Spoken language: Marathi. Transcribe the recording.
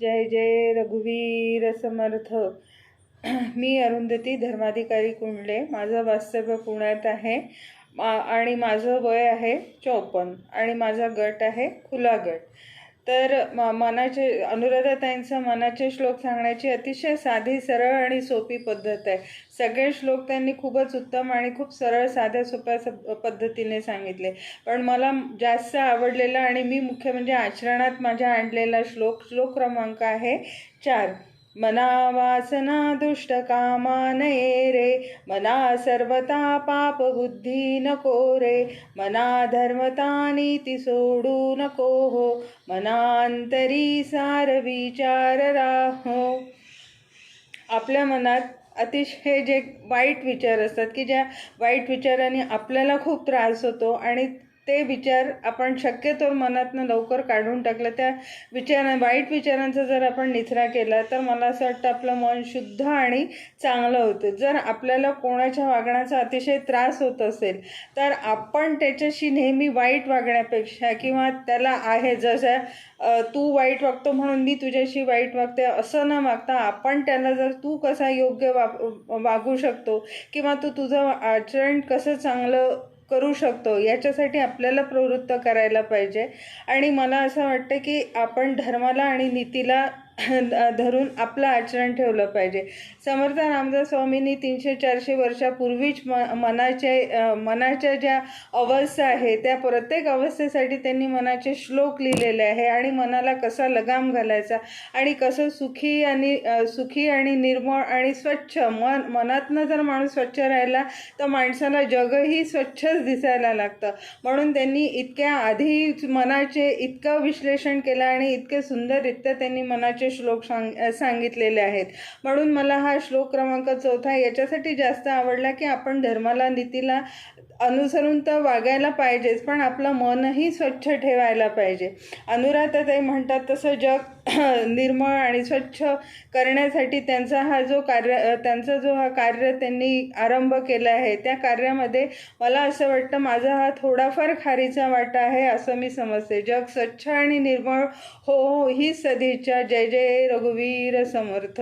जय जय रघुवीर समर्थ. मी अरुंधती धर्माधिकारी कुंडले. माझं वास्तव्य पुण्यात आहे. मा- आणि माझं वय आहे चौपन्न. आणि माझा गट आहे खुला गट. तर म मनाचे अनुराधाताईंचा मनाचे श्लोक सांगण्याची अतिशय साधी सरळ आणि सोपी पद्धत आहे. सगळे श्लोक त्यांनी खूपच उत्तम आणि खूप सरळ साध्या सोप्या स- पद्धतीने सांगितले. पण मला जास्त आवडलेला आणि मी मुख्य म्हणजे आचरणात माझ्या आणलेला श्लोक श्लोक क्रमांक आहे चार. मना वासना दुष्ट कामा नये रे. मना सर्वता पाप बुद्धी नको रे. मना धर्मता नीती सोडू नको हो. मनांतरी सार विचार राहो. आपल्या मनात अतिशय जे वाईट विचार असतात की ज्या वाईट विचाराने आपल्याला खूप त्रास होतो आणि ते विचार आपण शक्यतो मनातनं लवकर काढून टाकलं. त्या विचार वाईट विचारांचा जर आपण निचरा केला तर मला असं वाटतं आपलं मन शुद्ध आणि चांगलं होतं. जर आपल्याला कोणाच्या वागण्याचा अतिशय त्रास होत असेल तर आपण त्याच्याशी नेहमी वाईट वागण्यापेक्षा किंवा त्याला आहे जसं तू वाईट वागतो म्हणून मी तुझ्याशी वाईट वागते असं न वागता आपण त्याला जर तू कसा योग्य वाग वागू शकतो किंवा तू तुझं आचरण कसं चांगलं करू शकतो. याच्यासाठी आपल्याला प्रवृत्त करायला पाहिजे. आणि मला असं वाटतं की आपण धर्माला आणि नीतीला धरून आपलं आचरण ठेवलं पाहिजे. समर्थ रामदास स्वामींनी तीनशे चारशे वर्षापूर्वीच म मनाचे मनाच्या ज्या अवस्था आहे त्या प्रत्येक अवस्थेसाठी त्यांनी मनाचे श्लोक लिहिलेले आहे आणि मनाला कसा लगाम घालायचा आणि कसं सुखी आणि सुखी आणि निर्मळ आणि स्वच्छ मन मनातनं जर माणूस स्वच्छ राहिला तर माणसाला जगही स्वच्छच दिसायला लागतं. म्हणून त्यांनी इतक्या आधी मनाचे इतकं विश्लेषण केलं आणि इतके सुंदररित्या त्यांनी मनाचे श्लोक सांग सांगितलेले आहेत. म्हणून मला हा श्लोक क्रमांक चौथा याच्यासाठी जास्त आवडला की आपण धर्माला नीतीला अनुसरून तर वागायला पाहिजेच पण आपलं मनही स्वच्छ ठेवायला पाहिजे. अनुराधाताई म्हणतात तसं जग निर्मळ आणि स्वच्छ करण्यासाठी त्यांचा हा जो कार्य त्यांचा जो हा कार्य त्यांनी आरंभ केला आहे त्या कार्यामध्ये मला असं वाटतं माझा हा थोडाफार खारीचा वाटा आहे असं मी समजते. जग स्वच्छ आणि निर्मळ हो हो ही सदिच्छा. जय जय रघुवीर समर्थ.